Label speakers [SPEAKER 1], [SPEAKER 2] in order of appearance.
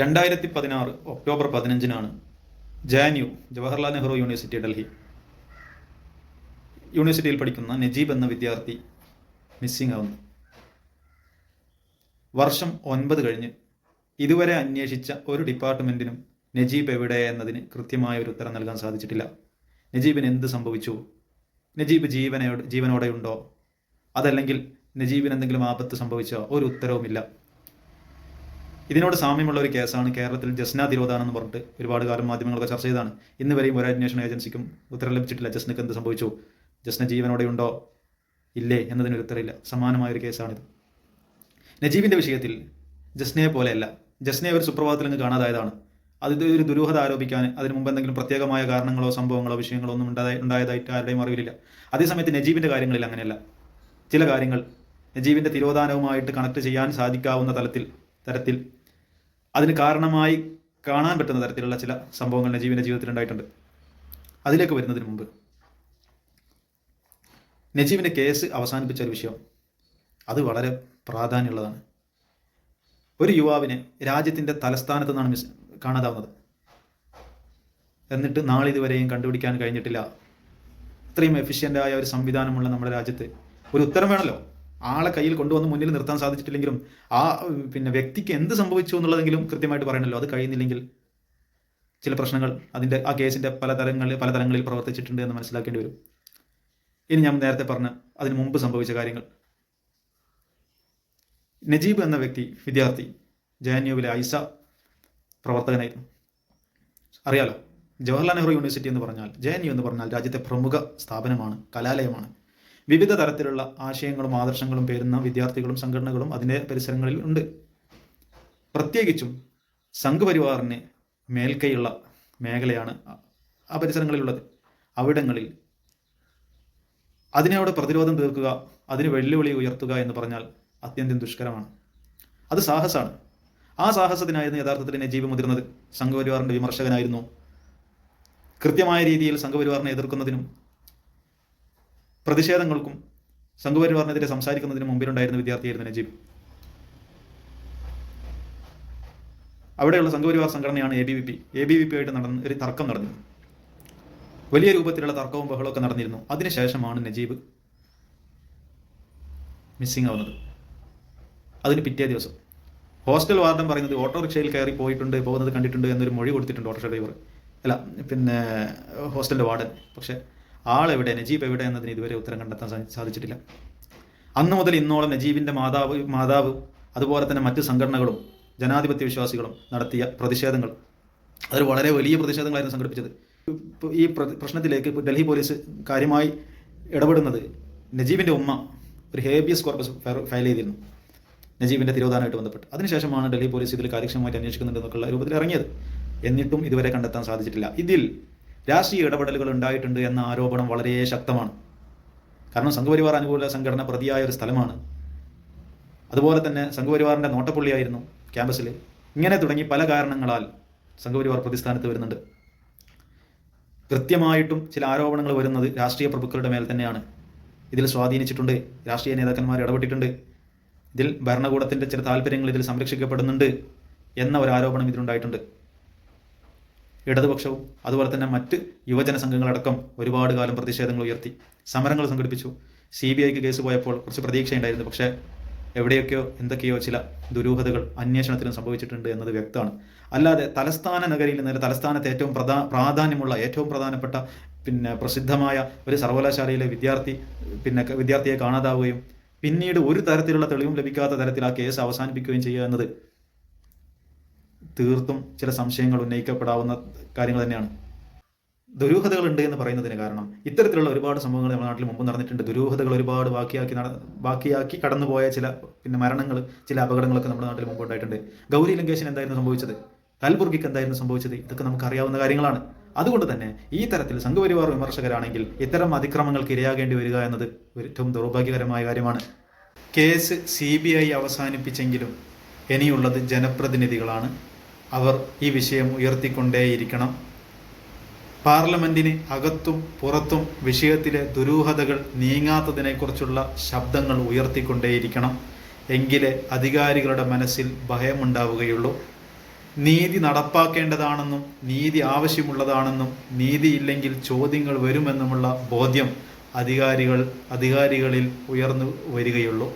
[SPEAKER 1] രണ്ടായിരത്തി പതിനാറ് ഒക്ടോബർ പതിനഞ്ചിനാണ് ജാനു ജവഹർലാൽ നെഹ്റു യൂണിവേഴ്സിറ്റി ഡൽഹി. യൂണിവേഴ്സിറ്റിയിൽ പഠിക്കുന്ന നജീബ് എന്ന വിദ്യാർത്ഥി മിസ്സിംഗ് ആവുന്നു. വർഷം ഒൻപത് കഴിഞ്ഞ് ഇതുവരെ അന്വേഷിച്ച ഒരു ഡിപ്പാർട്ട്മെന്റിനും നജീബ് എവിടെ എന്നതിന് കൃത്യമായ ഒരു ഉത്തരം നൽകാൻ സാധിച്ചിട്ടില്ല. നജീബിന് എന്ത് സംഭവിച്ചു? നജീബ് ജീവനോട് ജീവനോടെയുണ്ടോ? അതല്ലെങ്കിൽ നജീബിന് എന്തെങ്കിലും ആപത്ത് സംഭവിച്ചോ ഒരു ഉത്തരവുമില്ല. ഇതിനോട് സാമ്യമുള്ള ഒരു കേസാണ് കേരളത്തിൽ ജസ്ന തിരോധാനം എന്ന് പറഞ്ഞിട്ട് ഒരുപാട് കാലം മാധ്യമങ്ങളൊക്കെ ചർച്ച ചെയ്താണ് ഇന്ന് വരെയും ഒരു അന്വേഷണ ഏജൻസിക്കും ഉത്തരം ലഭിച്ചിട്ടില്ല. ജസ്നക്ക് എന്ത് സംഭവിച്ചു? ജസ്ന ജീവനോടെ ഉണ്ടോ? ഇല്ലേ എന്നതിനൊരു ഉത്തരവില്ല. സമാനമായ ഒരു കേസാണിത്. നജീബിന്റെ വിഷയത്തിൽ ജസ്നയെ പോലെയല്ല. ജസ്നയെ ഒരു സുപ്രഭാതത്തിൽ നിന്ന് കാണാതായതാണ്. അത് ഒരു ദുരൂഹത ആരോപിക്കാൻ അതിന് മുമ്പ് എന്തെങ്കിലും പ്രത്യേകമായ കാരണങ്ങളോ സംഭവങ്ങളോ വിഷയങ്ങളോ ഒന്നും ഉണ്ടായ ഉണ്ടായതായിട്ട് ആരുടെയും അറിവില്ല അതേസമയത്ത് നജീബിന്റെ കാര്യങ്ങളിൽ അങ്ങനെയല്ല. ചില കാര്യങ്ങൾ നജീബിന്റെ തിരോധാനവുമായിട്ട് കണക്ട് ചെയ്യാൻ സാധിക്കാവുന്ന തലത്തിൽ തരത്തിൽ അതിന് കാരണമായി കാണാൻ പറ്റുന്ന തരത്തിലുള്ള ചില സംഭവങ്ങൾ നജീബിന്റെ ജീവിതത്തിൽ ഉണ്ടായിട്ടുണ്ട്. അതിലേക്ക് വരുന്നതിന് മുമ്പ് നജീബിന്റെ കേസ് അവസാനിപ്പിച്ച ഒരു വിഷയം. അത് വളരെ പ്രാധാന്യമുള്ളതാണ്. ഒരു യുവാവിനെ രാജ്യത്തിന്റെ തലസ്ഥാനത്ത് നിന്നാണ് മിസ് കാണാതാവുന്നത്. എന്നിട്ട് നാളിതുവരെയും കണ്ടുപിടിക്കാൻ കഴിഞ്ഞിട്ടില്ല. ഇത്രയും എഫിഷ്യന്റായ ഒരു സംവിധാനമുള്ള നമ്മുടെ രാജ്യത്ത് ഒരു ഉത്തരം വേണമല്ലോ? ആളെ കയ്യിൽ കൊണ്ടുവന്ന് മുന്നിൽ നിർത്താൻ സാധിച്ചിട്ടില്ലെങ്കിലും ആ പിന്നെ വ്യക്തിക്ക് എന്ത് സംഭവിച്ചു എന്നുള്ളതെങ്കിലും കൃത്യമായിട്ട് പറയണല്ലോ. അത് കഴിയുന്നില്ലെങ്കിൽ ചില പ്രശ്നങ്ങൾ അതിന്റെ ആ കേസിന്റെ പല തലങ്ങളിൽ പല തലങ്ങളിൽ പ്രവർത്തിച്ചിട്ടുണ്ട് എന്ന് മനസ്സിലാക്കേണ്ടി വരും. ഇനി ഞാൻ നേരത്തെ പറഞ്ഞ അതിന് മുമ്പ് സംഭവിച്ച കാര്യങ്ങൾ. നജീബ് എന്ന വ്യക്തി വിദ്യാർത്ഥി ജെ എൻ യുവിലെ ഐസ പ്രവർത്തകനായിരുന്നു. അറിയാലോ ജവഹർലാൽ നെഹ്റു യൂണിവേഴ്സിറ്റി എന്ന് പറഞ്ഞാൽ ജെ എൻ യു എന്ന് പറഞ്ഞാൽ രാജ്യത്തെ പ്രമുഖ സ്ഥാപനമാണ് കലാലയമാണ്. വിവിധ തരത്തിലുള്ള ആശയങ്ങളും ആദർശങ്ങളും പേരുന്ന വിദ്യാർത്ഥികളും സംഘടനകളും അതിന്റെ പരിസരങ്ങളിൽ ഉണ്ട്. പ്രത്യേകിച്ചും സംഘപരിവാറിന് മേൽക്കൈയുള്ള മേഖലയാണ് ആ പരിസരങ്ങളിലുള്ളത്. അവിടങ്ങളിൽ അതിനോട് പ്രതിരോധം തീർക്കുക അതിന് വെല്ലുവിളി ഉയർത്തുക എന്ന് പറഞ്ഞാൽ അത്യന്തം ദുഷ്കരമാണ്. അത് സാഹസമാണ് ആ സാഹസത്തിനായിരുന്നു യഥാർത്ഥത്തിൽ നജീബ് മുതിർന്നത്. സംഘപരിവാറിന്റെ വിമർശകനായിരുന്നു. കൃത്യമായ രീതിയിൽ സംഘപരിവാറിനെ എതിർക്കുന്നതിനും പ്രതിഷേധങ്ങൾക്കും സംഘപരിവാറിനെതിരെ സംസാരിക്കുന്നതിന് മുമ്പിലുണ്ടായിരുന്ന വിദ്യാർത്ഥിയായിരുന്നു നജീബ്. അവിടെയുള്ള സംഘപരിവാർ സംഘടനയാണ് A B V P A B V P ആയിട്ട് നടന്ന ഒരു തർക്കം നടന്നു വലിയ രൂപത്തിലുള്ള തർക്കവും ബഹളമൊക്കെ നടന്നിരുന്നു. അതിനുശേഷമാണ് നജീബ് മിസ്സിംഗ് ആവുന്നത്. അതിന് പിറ്റേ ദിവസം. ഹോസ്റ്റൽ വാർഡൻ പറയുന്നത് ഓട്ടോറിക്ഷയിൽ കയറി പോയിട്ടുണ്ട് പോകുന്നത് കണ്ടിട്ടുണ്ട് എന്നൊരു മൊഴി കൊടുത്തിട്ടുണ്ട് ഓട്ടോറിക്ഷ ഡ്രൈവർ. അല്ല പിന്നെ ഹോസ്റ്റലിന്റെ വാർഡൻ. പക്ഷേ ആളെവിടെ? നജീബ് എവിടെ എന്നതിന് ഇതുവരെ ഉത്തരം കണ്ടെത്താൻ സാധിച്ചിട്ടില്ല. അന്നു മുതൽ ഇന്നോളം നജീബിന്റെ മാതാവ് മാതാവ് അതുപോലെ തന്നെ മറ്റ് സംഘടനകളും ജനാധിപത്യ വിശ്വാസികളും നടത്തിയ പ്രതിഷേധങ്ങൾ. അതൊരു വളരെ വലിയ പ്രതിഷേധങ്ങളായിരുന്നു സംഘടിപ്പിച്ചത്. ഈ പ്രശ്നത്തിലേക്ക് ഡൽഹി പോലീസ് കാര്യമായി ഇടപെടുന്നത് നജീബിന്റെ ഉമ്മ ഒരു ഹേബിയസ് കോർപ്പസ് ഫയൽ ചെയ്തിരുന്നു. നജീബിന്റെ തിരോധാനമായിട്ട് ബന്ധപ്പെട്ട്. അതിനുശേഷമാണ് ഡൽഹി പോലീസ് ഇതിൽ കാര്യക്ഷമമായിട്ട് അന്വേഷിക്കുന്നുണ്ടെന്നൊക്കെയുള്ള രൂപത്തിൽ ഇറങ്ങിയത് എന്നിട്ടും ഇതുവരെ കണ്ടെത്താൻ സാധിച്ചിട്ടില്ല. ഇതിൽ രാഷ്ട്രീയ ഇടപെടലുകൾ ഉണ്ടായിട്ടുണ്ട് എന്ന ആരോപണം വളരെ ശക്തമാണ്. കാരണം സംഘപരിവാർ അനുകൂല സംഘടന പ്രതിയായ ഒരു സ്ഥലമാണ്. അതുപോലെ തന്നെ സംഘപരിവാറിന്റെ നോട്ടപ്പുള്ളിയായിരുന്നു ക്യാമ്പസിൽ ഇങ്ങനെ തുടങ്ങി പല കാരണങ്ങളാൽ സംഘപരിവാർ പ്രതിസ്ഥാനത്ത് വരുന്നുണ്ട്. കൃത്യമായിട്ടും ചില ആരോപണങ്ങൾ വരുന്നത് രാഷ്ട്രീയ പ്രഭുക്കളുടെ മേൽ തന്നെയാണ്. ഇതിൽ സ്വാധീനിച്ചിട്ടുണ്ട് രാഷ്ട്രീയ നേതാക്കന്മാർ ഇടപെട്ടിട്ടുണ്ട്. ഇതിൽ ഭരണകൂടത്തിന്റെ ചില താല്പര്യങ്ങൾ ഇതിൽ സംരക്ഷിക്കപ്പെടുന്നുണ്ട് എന്ന ഒരു ആരോപണം ഇതിലുണ്ടായിട്ടുണ്ട്. ഇടതുപക്ഷവും അതുപോലെ തന്നെ മറ്റ് യുവജന സംഘങ്ങളടക്കം ഒരുപാട് കാലം പ്രതിഷേധങ്ങൾ ഉയർത്തി. സമരങ്ങൾ സംഘടിപ്പിച്ചു. സി ബി ഐക്ക് കേസ് പോയപ്പോൾ കുറച്ച് പ്രതീക്ഷയുണ്ടായിരുന്നു. പക്ഷേ എവിടെയൊക്കെയോ എന്തൊക്കെയോ ചില ദുരൂഹതകൾ അന്വേഷണത്തിലും സംഭവിച്ചിട്ടുണ്ട് എന്നത് വ്യക്തമാണ്. അല്ലാതെ തലസ്ഥാന നഗരിയിൽ നിന്ന് തലസ്ഥാനത്ത് ഏറ്റവും പ്രധാ പ്രാധാന്യമുള്ള ഏറ്റവും പ്രധാനപ്പെട്ട പിന്നെ പ്രസിദ്ധമായ ഒരു സർവകലാശാലയിലെ വിദ്യാർത്ഥി പിന്നെ വിദ്യാർത്ഥിയെ കാണാതാവുകയും പിന്നീട് ഒരു തരത്തിലുള്ള തെളിവും ലഭിക്കാത്ത തരത്തിൽ ആ കേസ് അവസാനിപ്പിക്കുകയും ചെയ്യുക എന്നത് തീർത്തും ചില സംശയങ്ങൾ ഉന്നയിക്കപ്പെടാവുന്ന കാര്യങ്ങൾ തന്നെയാണ്. ദുരൂഹതകൾ ഉണ്ട് എന്ന് പറയുന്നതിന് കാരണം ഇത്തരത്തിലുള്ള ഒരുപാട് സംഭവങ്ങൾ നമ്മുടെ നാട്ടിൽ മുമ്പ് നടന്നിട്ടുണ്ട്. ദുരൂഹതകൾ ഒരുപാട് ബാക്കിയാക്കി നട ബാക്കിയാക്കി കടന്നുപോയ ചില പിന്നെ മരണങ്ങൾ ചില അപകടങ്ങളൊക്കെ നമ്മുടെ നാട്ടിൽ മുമ്പ് ഉണ്ടായിട്ടുണ്ട്. ഗൗരി ലങ്കേഷൻ എന്തായിരുന്നു സംഭവിച്ചത്? കൽബുർഗിക്ക് എന്തായിരുന്നു സംഭവിച്ചത്? ഇതൊക്കെ നമുക്ക് അറിയാവുന്ന കാര്യങ്ങളാണ്. അതുകൊണ്ട് തന്നെ ഈ തരത്തിൽ സംഘപരിവാർ വിമർശകരാണെങ്കിൽ ഇത്തരം അതിക്രമങ്ങൾക്ക് ഇരയാകേണ്ടി വരിക എന്നത് ഏറ്റവും ദൗർഭാഗ്യകരമായ കാര്യമാണ്. കേസ് സി ബി ഐ അവസാനിപ്പിച്ചെങ്കിലും ഇനിയുള്ളത് ജനപ്രതിനിധികളാണ്. അവർ ഈ വിഷയം ഉയർത്തിക്കൊണ്ടേയിരിക്കണം. പാർലമെന്റിന് അകത്തും പുറത്തും വിഷയത്തിലെ ദുരൂഹതകൾ നീങ്ങാത്തതിനെക്കുറിച്ചുള്ള ശബ്ദങ്ങൾ ഉയർത്തിക്കൊണ്ടേയിരിക്കണം. എങ്കിലേ അധികാരികളുടെ മനസ്സിൽ ഭയമുണ്ടാവുകയുള്ളൂ. നീതി നടപ്പാക്കേണ്ടതാണെന്നും നീതി ആവശ്യമുള്ളതാണെന്നും നീതി ഇല്ലെങ്കിൽ ചോദ്യങ്ങൾ വരുമെന്നുമുള്ള ബോധ്യം അധികാരികൾ അധികാരികളിൽ ഉയർന്നു വരികയുള്ളൂ.